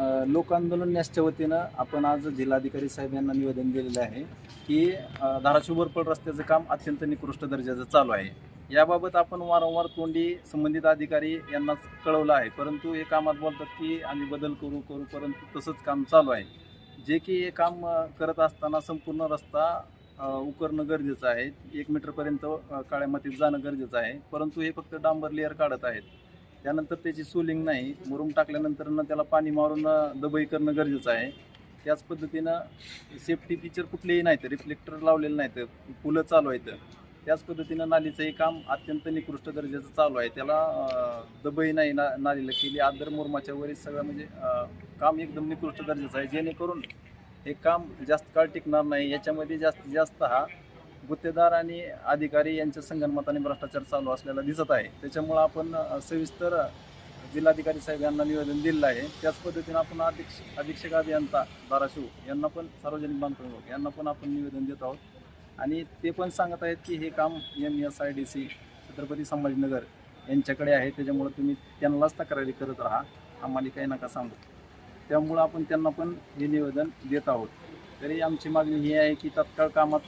अ, लोक आंदोलन न्यासच्या वतीनं आपण आज जिल्हाधिकारी साहेब यांना निवेदन दिलेलं आहे की धाराशिव बोरपड रस्त्याचं काम अत्यंत निकृष्ट दर्जाचं चालू आहे. याबाबत आपण वारंवार तोंडी संबंधित अधिकारी यांना कळवलं आहे. परंतु हे कामात बोलतात की आम्ही बदल करू करू परंतु तसंच काम चालू आहे. जे की हे काम करत असताना संपूर्ण रस्ता उकरणं गरजेचं आहे. एक मीटरपर्यंत काळ्या मातीत जाणं गरजेचं आहे. परंतु हे फक्त डांबर लेअर काढत आहेत. त्यानंतर त्याची सोलिंग नाही मुरुम टाकल्यानंतर ना त्याला पाणी मारून दबई करणं गरजेचं आहे. त्याच पद्धतीनं सेफ्टी फीचर कुठलेही नाहीत रिफ्लेक्टर लावलेलं नाहीत पुलं चालू आहेत. त्याच पद्धतीनं नालीचंही काम अत्यंत निकृष्ट दर्जाचं चालू आहे. त्याला दबई नाही ना नालीला केली आदर मुरमाच्या वरील सगळं म्हणजे काम एकदम निकृष्ट दर्जाचं आहे. जेणेकरून हे काम जास्त काळ टिकणार नाही. याच्यामध्ये जास्तीत जास्त हा गुत्तेदार आणि अधिकारी यांच्या संगणमताने भ्रष्टाचार चालू असलेला दिसत आहे. त्याच्यामुळं आपण सविस्तर जिल्हाधिकारी साहेब यांना निवेदन दिलेलं आहे. त्याच पद्धतीनं आपण अधीक्ष अधीक्षक अभियंता धाराशिव यांना पण सार्वजनिक बांधकाम विभाग यांना पण आपण निवेदन देत आहोत. आणि ते पण सांगत आहेत की हे काम M S I D C Chhatrapati Sambhajinagar यांच्याकडे आहे. त्याच्यामुळं तुम्ही त्यांनाच तक्रारी करत राहा. आम्हाला काही नका सांगू. त्यामुळं आपण त्यांना पण हे निवेदन देत आहोत. तरी आमची मागणी ही आहे की तत्काळ कामात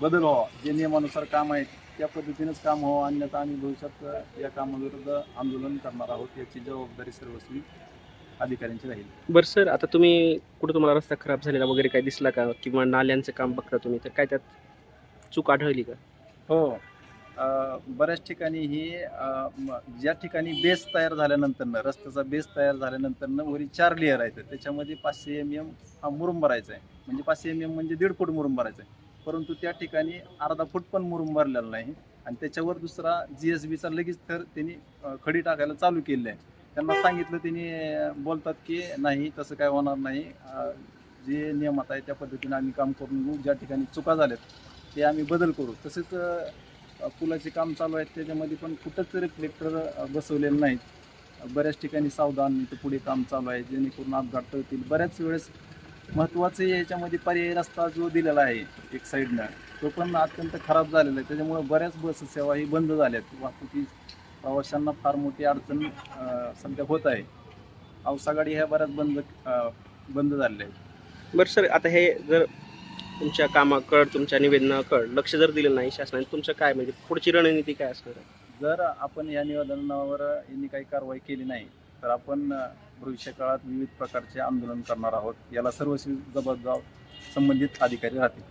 बदल व्हावा. जे नियमानुसार काम आहे त्या पद्धतीनंच काम व्हावं. अन्यथा आम्ही भविष्यात या कामाविरुद्ध आंदोलन करणार आहोत याची जबाबदारी सर्वस्वी अधिकाऱ्यांची राहील. बरं सर आता तुम्ही कुठं तुम्हाला रस्ता खराब झालेला वगैरे काय दिसला का? किंवा नाल्यांचं काम बघता तुम्ही तर काय त्यात चूक आढळली का? हो. बऱ्याच ठिकाणी ही ज्या ठिकाणी बेस तयार झाल्यानंतरनं रस्त्याचा बेस तयार झाल्यानंतरनं वरी चार लेअर आहेत. त्याच्यामध्ये पाचशे एम एम हा मुरुम भरायचा आहे. म्हणजे पाचशे एम एम म्हणजे दीड फूट मुरुम भरायचा आहे. परंतु त्या ठिकाणी अर्धा फूट पण मुरुम भरलेला नाही. आणि त्याच्यावर दुसरा जी एस बीचा लगेच तर त्यांनी खडी टाकायला चालू केलेलं आहे. त्यांना सांगितलं त्यांनी बोलतात की नाही तसं काय होणार नाही. जे नियमात आहे त्या पद्धतीने आम्ही काम करून घेऊ. ज्या ठिकाणी चुका झाल्यात ते आम्ही बदल करू. तसेच पुलाचे काम चालू आहेत. त्याच्यामध्ये पण कुठंच रिफ्लेक्टर बसवलेले नाहीत. बऱ्याच ठिकाणी सावधान पुढे काम चालू आहे. जेणेकरून अपघात टळतील बऱ्याच वेळेस महत्त्वाचं याच्यामध्ये पर्यायी रस्ता जो दिलेला आहे एक साईडनं तो पण अत्यंत खराब झालेला आहे. त्याच्यामुळे बऱ्याच बस सेवा ही बंद झाल्यात. वाहतुकी प्रवाशांना फार मोठी अडचण सध्या होत आहे. औसा गाडी ह्या बऱ्याच बंद बंद झालेल्या आहेत. बरं सर आता हे जर तुमच्या कामाकड तुमच्या निवेदनाकड लक्ष जर दिलं नाही शासनाने तुमचं काय म्हणजे पुढची रणनीती काय असणार आहे? जर आपण या निवेदनावर यांनी काही कारवाई केली नाही तर आपण भविष्यकाळात विविध प्रकारचे आंदोलन करणार आहोत. याला सर्वस्वी जबाबदार संबंधित अधिकारी राहतील.